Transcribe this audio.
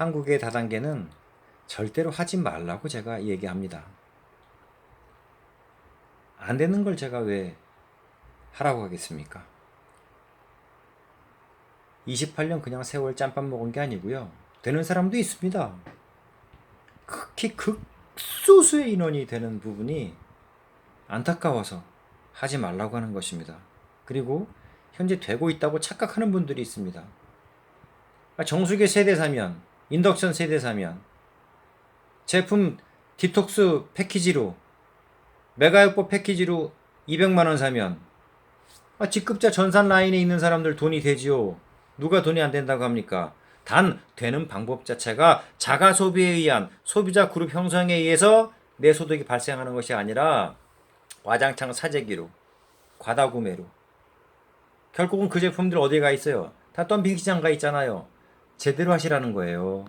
한국의 다단계는 절대로 하지 말라고 제가 얘기합니다. 안 되는 걸 제가 왜 하라고 하겠습니까? 28년 그냥 세월 짬밥 먹은 게 아니고요. 되는 사람도 있습니다. 극히 극소수의 인원이 되는 부분이 안타까워서 하지 말라고 하는 것입니다. 그리고 현재 되고 있다고 착각하는 분들이 있습니다. 아, 정수기 세대 사면, 인덕션 세대 사면, 제품 디톡스 패키지로, 메가요법 패키지로 200만원 사면, 아, 직급자 전산 라인에 있는 사람들 돈이 되지요. 누가 돈이 안 된다고 합니까? 단 되는 방법 자체가 자가 소비에 의한 소비자 그룹 형성에 의해서 내 소득이 발생하는 것이 아니라 와장창 사재기로 과다 구매로 결국은 그 제품들 어디에 가 있어요? 다 덤핑 시장 가 있잖아요. 제대로 하시라는 거예요.